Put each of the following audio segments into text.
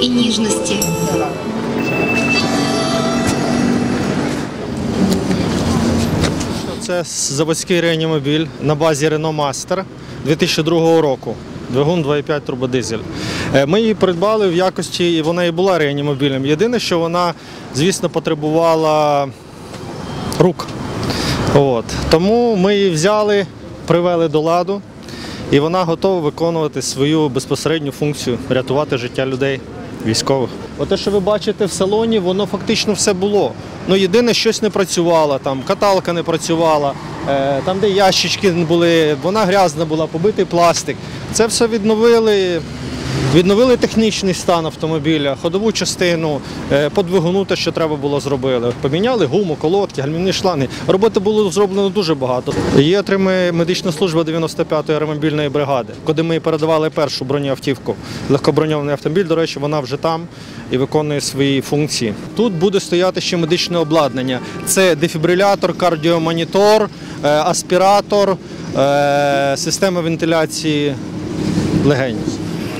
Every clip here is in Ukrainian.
і ніжності. Це заводський реанімобіль на базі Renault Master 2002 року. Двигун 2,5 турбодизель. Е, Ми її придбали в якості, і вона і була реанімобілем. Єдине, що вона, звісно, потребувала рук. От. Тому ми її взяли, привели до ладу, і вона готова виконувати свою безпосередню функцію рятувати життя людей, військових. Оте, що ви бачите в салоні, воно фактично все було. Ну, єдине, щось не працювало, там каталка не працювала, е, там, де ящички були, вона грязна була, побитий пластик. Це все відновили. Відновили технічний стан автомобіля, ходову частину, е, по те, що треба було зробили. Поміняли гуму, колодки, гальмівні шланги. Роботи було зроблено дуже багато. Її отримує медична служба 95-ї аеромобільної бригади, куди ми передавали першу бронеавтівку. Легкоброньований автомобіль, до речі, вона вже там і виконує свої функції. Тут буде стояти ще медичне обладнання. Це дефібрилятор, кардіомонітор, е, аспіратор, е, система вентиляції легень.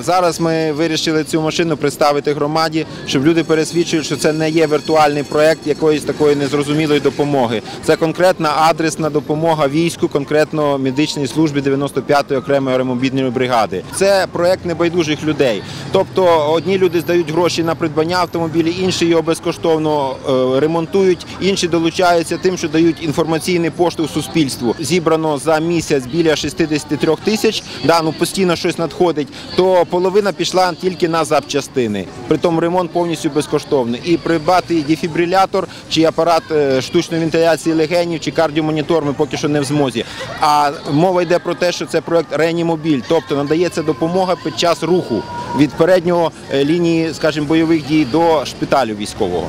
Зараз ми вирішили цю машину представити громаді, щоб люди пересвідчили, що це не є віртуальний проект якоїсь такої незрозумілої допомоги. Це конкретна адресна допомога війську, конкретно медичній службі 95-ї окремої аеромобільної бригади. Це проект небайдужих людей. Тобто одні люди здають гроші на придбання автомобілів, інші його безкоштовно е, ремонтують, інші долучаються тим, що дають інформаційний поштовх суспільству. Зібрано за місяць біля 63 тисяч. Да, ну постійно щось надходить. То половина пішла тільки на запчастини. Притом ремонт повністю безкоштовний. І придбати дефібрилятор чи апарат е, штучної вентиляції легенів, чи кардіомонітор ми поки що не в змозі. А мова йде про те, що це проект реанімобіль, тобто надається допомога під час руху від переднього е, лінії, скажімо, бойових дій до шпиталю військового.